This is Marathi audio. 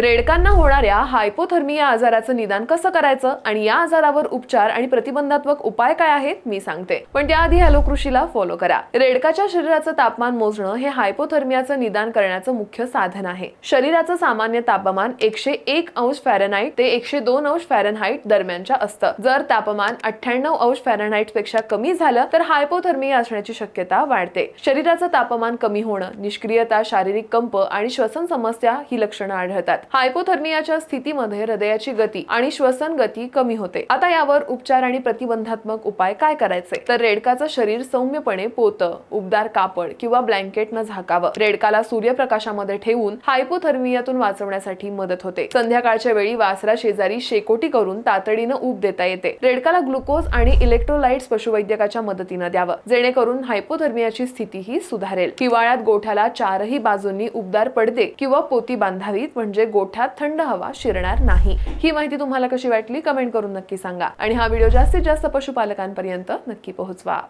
रेडकांना होणाऱ्या हायपोथर्मिया आजाराचं निदान कसं करायचं आणि या आजारावर उपचार आणि प्रतिबंधात्मक उपाय काय आहेत मी सांगते. पण त्याआधी हॅलो कृषीला फॉलो करा. रेडकाच्या शरीराचं तापमान मोजणं हे हायपोथर्मियाचं निदान करण्याचं मुख्य साधन आहे. शरीराचं सामान्य तापमान एकशे एक अंश फॅरनहाईट ते एकशे दोन अंश फॅरनहाईट दरम्यानच्या असतं. जर तापमान अठ्ठ्याण्णव अंश फॅरनहाईटपेक्षा कमी झालं तर हायपोथर्मिया असण्याची शक्यता वाढते. शरीराचं तापमान कमी होणं निष्क्रियता शारीरिक कंप आणि श्वसन समस्या ही लक्षणं आढळतात. हायपोथर्मियाच्या स्थितीमध्ये हृदयाची गती आणि श्वसन गती कमी होते. आता यावर उपचार आणि प्रतिबंधात्मक उपाय काय करायचे? तर रेडकाचं शरीर सौम्यपणे पोतं उबदार कापड किंवा ब्लँकेटनं झाकावं. रेडकाला सूर्यप्रकाशामध्ये ठेवून हायपोथर्मियातून वाचवण्यासाठी मदत होते. संध्याकाळच्या वेळी वासरा शेजारी शेकोटी करून तातडीनं ऊब देता येते. रेडकाला ग्लुकोज आणि इलेक्ट्रोलाइट्स पशुवैद्यकाच्या मदतीनं द्यावं. जेणेकरून हायपोथर्मियाची स्थिती ही सुधारेल. हिवाळ्यात गोठ्याला चारही बाजूंनी उबदार पडदे किंवा पोती बांधावीत म्हणजे गोठ्यात थंड हवा शिरणार नाही. ही माहिती तुम्हाला कशी वाटली? कमेंट करून नक्की सांगा. आणि हा व्हिडिओ जास्तीत जास्त पशुपालकांपर्यंत नक्की पोहोचवा.